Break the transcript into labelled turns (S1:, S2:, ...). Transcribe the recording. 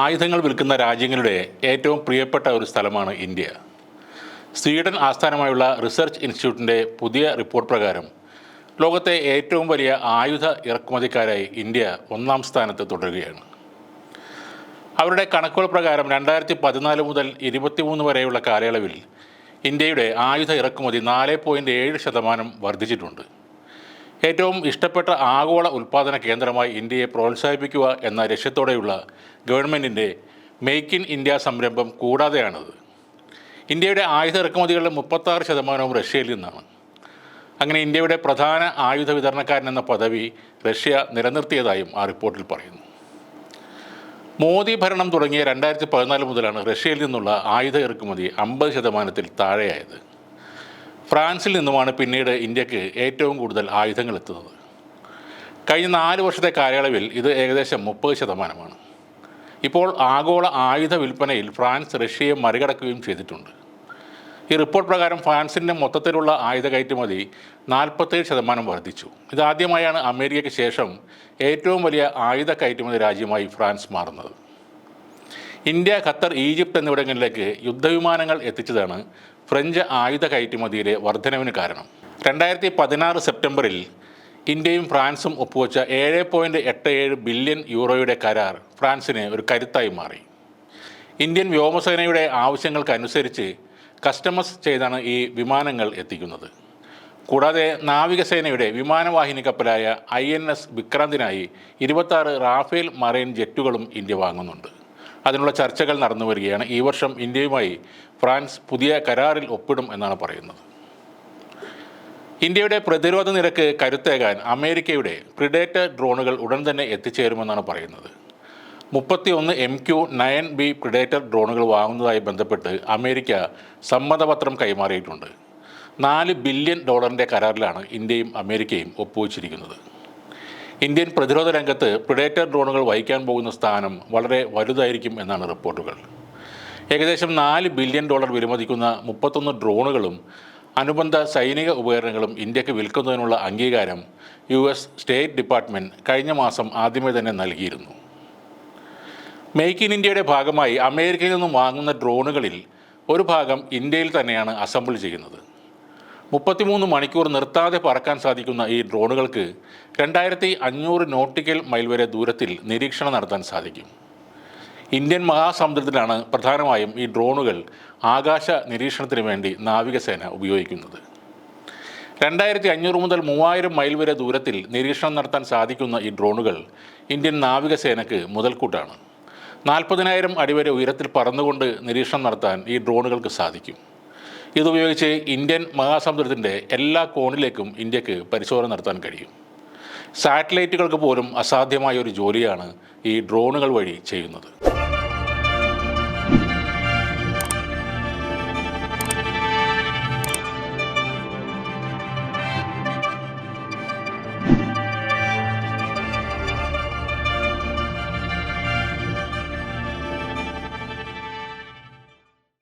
S1: ആയുധങ്ങൾ വിൽക്കുന്ന രാജ്യങ്ങളുടെ ഏറ്റവും പ്രിയപ്പെട്ട ഒരു സ്ഥലമാണ് ഇന്ത്യ. സ്വീഡൻ ആസ്ഥാനമായുള്ള റിസർച്ച് ഇൻസ്റ്റിറ്റ്യൂട്ടിന്റെ പുതിയ റിപ്പോർട്ട് പ്രകാരം ലോകത്തെ ഏറ്റവും വലിയ ആയുധ ഇറക്കുമതിക്കാരായി ഇന്ത്യ ഒന്നാം സ്ഥാനത്ത് തുടരുകയാണ്. അവരുടെ കണക്കുകൾ പ്രകാരം രണ്ടായിരത്തി പതിനാല് മുതൽ ഇരുപത്തിമൂന്ന് വരെയുള്ള കാലയളവിൽ ഇന്ത്യയുടെ ആയുധ ഇറക്കുമതി നാല് പോയിന്റ് ഏഴ് ശതമാനം വർദ്ധിച്ചിട്ടുണ്ട്. ഏറ്റവും ഇഷ്ടപ്പെട്ട ആഗോള ഉൽപ്പാദന കേന്ദ്രമായി ഇന്ത്യയെ പ്രോത്സാഹിപ്പിക്കുക എന്ന ലക്ഷ്യത്തോടെയുള്ള ഗവൺമെന്റിന്റെ മെയ്ക്ക് ഇൻ ഇന്ത്യ സംരംഭം കൂടാതെയാണത്. ഇന്ത്യയുടെ ആയുധ ഇറക്കുമതികളുടെ മുപ്പത്താറ് ശതമാനവും റഷ്യയിൽ നിന്നാണ്. അങ്ങനെ ഇന്ത്യയുടെ പ്രധാന ആയുധ വിതരണക്കാരൻ എന്ന പദവി റഷ്യ നിലനിർത്തിയതായും ആ റിപ്പോർട്ടിൽ പറയുന്നു. മോദി ഭരണം തുടങ്ങിയ രണ്ടായിരത്തി പതിനാല് മുതലാണ് റഷ്യയിൽ നിന്നുള്ള ആയുധ ഇറക്കുമതി അമ്പത് ശതമാനത്തിൽ താഴെയായത്. ഫ്രാൻസിൽ നിന്നുമാണ് പിന്നീട് ഇന്ത്യയ്ക്ക് ഏറ്റവും കൂടുതൽ ആയുധങ്ങൾ എത്തുന്നത്. കഴിഞ്ഞ നാല് വർഷത്തെ കാലയളവിൽ ഇത് ഏകദേശം മുപ്പത് ശതമാനമാണ്. ഇപ്പോൾ ആഗോള ആയുധ വിൽപ്പനയിൽ ഫ്രാൻസ് റഷ്യയെ മറികടക്കുകയും ചെയ്തിട്ടുണ്ട്. ഈ റിപ്പോർട്ട് പ്രകാരം ഫ്രാൻസിന്റെ മൊത്തത്തിലുള്ള ആയുധ കയറ്റുമതി നാൽപ്പത്തേഴ് ശതമാനം വർദ്ധിച്ചു. ഇതാദ്യമായാണ് അമേരിക്കയ്ക്ക് ശേഷം ഏറ്റവും വലിയ ആയുധ കയറ്റുമതി രാജ്യമായി ഫ്രാൻസ് മാറുന്നത്. ഇന്ത്യ ഖത്തർ ഈജിപ്ത് എന്നിവിടങ്ങളിലേക്ക് യുദ്ധവിമാനങ്ങൾ എത്തിച്ചതാണ് ഫ്രഞ്ച് ആയുധ കയറ്റുമതിയിലെ വർധനവിന് കാരണം. രണ്ടായിരത്തി പതിനാറ് സെപ്റ്റംബറിൽ ഇന്ത്യയും ഫ്രാൻസും ഒപ്പുവെച്ച ഏഴ് പോയിന്റ് എട്ട് ഏഴ് ബില്യൺ യൂറോയുടെ കരാർ ഫ്രാൻസിന് ഒരു കരുത്തായി മാറി. ഇന്ത്യൻ വ്യോമസേനയുടെ ആവശ്യങ്ങൾക്കനുസരിച്ച് കസ്റ്റമസ് ചെയ്താണ് ഈ വിമാനങ്ങൾ എത്തിക്കുന്നത്. കൂടാതെ നാവികസേനയുടെ വിമാനവാഹിനി കപ്പലായ ഐ എൻ എസ് വിക്രാന്തിനായി ഇരുപത്താറ് റാഫേൽ മറൈൻ ജെറ്റുകളും ഇന്ത്യ വാങ്ങുന്നുണ്ട്. അതിനുള്ള ചർച്ചകൾ നടന്നു വരികയാണ്. ഈ വർഷം ഇന്ത്യയുമായി ഫ്രാൻസ് പുതിയ കരാറിൽ ഒപ്പിടും എന്നാണ് പറയുന്നത്. ഇന്ത്യയുടെ പ്രതിരോധ നിരക്ക് കരുത്തേകാൻ അമേരിക്കയുടെ പ്രിഡേറ്റർ ഡ്രോണുകൾ ഉടൻ തന്നെ എത്തിച്ചേരുമെന്നാണ് പറയുന്നത്. മുപ്പത്തി ഒന്ന് M Q nine B predator ഡ്രോണുകൾ വാങ്ങുന്നതായി ബന്ധപ്പെട്ട് അമേരിക്ക സമ്മതപത്രം കൈമാറിയിട്ടുണ്ട്. നാല് ബില്യൺ ഡോളറിന്റെ കരാറിലാണ് ഇന്ത്യയും അമേരിക്കയും ഒപ്പുവച്ചിരിക്കുന്നത്. ഇന്ത്യൻ പ്രതിരോധ രംഗത്ത് പ്രിഡേറ്റർ ഡ്രോണുകൾ വഹിക്കാൻ പോകുന്ന സ്ഥാനം വളരെ വലുതായിരിക്കും എന്നാണ് റിപ്പോർട്ടുകൾ. ഏകദേശം നാല് ബില്യൺ ഡോളർ വിലമതിക്കുന്ന മുപ്പത്തൊന്ന് ഡ്രോണുകളും അനുബന്ധ സൈനിക ഉപകരണങ്ങളും ഇന്ത്യയ്ക്ക് വിൽക്കുന്നതിനുള്ള അംഗീകാരം യു എസ് സ്റ്റേറ്റ് ഡിപ്പാർട്ട്മെന്റ് കഴിഞ്ഞ മാസം ആദ്യമേ തന്നെ നൽകിയിരുന്നു. മെയ്ക്ക് ഇൻ ഇന്ത്യയുടെ ഭാഗമായി അമേരിക്കയിൽ നിന്നും വാങ്ങുന്ന ഡ്രോണുകളിൽ ഒരു ഭാഗം ഇന്ത്യയിൽ തന്നെയാണ് അസംബിൾ ചെയ്യുന്നത്. മുപ്പത്തിമൂന്ന് മണിക്കൂർ നിർത്താതെ പറക്കാൻ സാധിക്കുന്ന ഈ ഡ്രോണുകൾക്ക് രണ്ടായിരത്തി അഞ്ഞൂറ് നോട്ടിക്കൽ മൈൽ വരെ ദൂരത്തിൽ നിരീക്ഷണം നടത്താൻ സാധിക്കും. ഇന്ത്യൻ മഹാസമുദ്രത്തിലാണ് പ്രധാനമായും ഈ ഡ്രോണുകൾ ആകാശ നിരീക്ഷണത്തിന് വേണ്ടി നാവികസേന ഉപയോഗിക്കുന്നത്. രണ്ടായിരത്തി അഞ്ഞൂറ് മുതൽ മൂവായിരം മൈൽ വരെ ദൂരത്തിൽ നിരീക്ഷണം നടത്താൻ സാധിക്കുന്ന ഈ ഡ്രോണുകൾ ഇന്ത്യൻ നാവികസേനയ്ക്ക് മുതൽക്കൂട്ടാണ്. നാൽപ്പതിനായിരം അടി വരെ ഉയരത്തിൽ പറന്നുകൊണ്ട് നിരീക്ഷണം നടത്താൻ ഈ ഡ്രോണുകൾക്ക് സാധിക്കും. ഇതുപയോഗിച്ച് ഇന്ത്യൻ മഹാസമുദ്രത്തിന്റെ എല്ലാ കോണിലേക്കും ഇന്ത്യയ്ക്ക് പരിശോധന നടത്താൻ കഴിയും. സാറ്റലൈറ്റുകൾക്ക് പോലും അസാധ്യമായ ഒരു ജോലിയാണ് ഈ ഡ്രോണുകൾ വഴി ചെയ്യുന്നത്.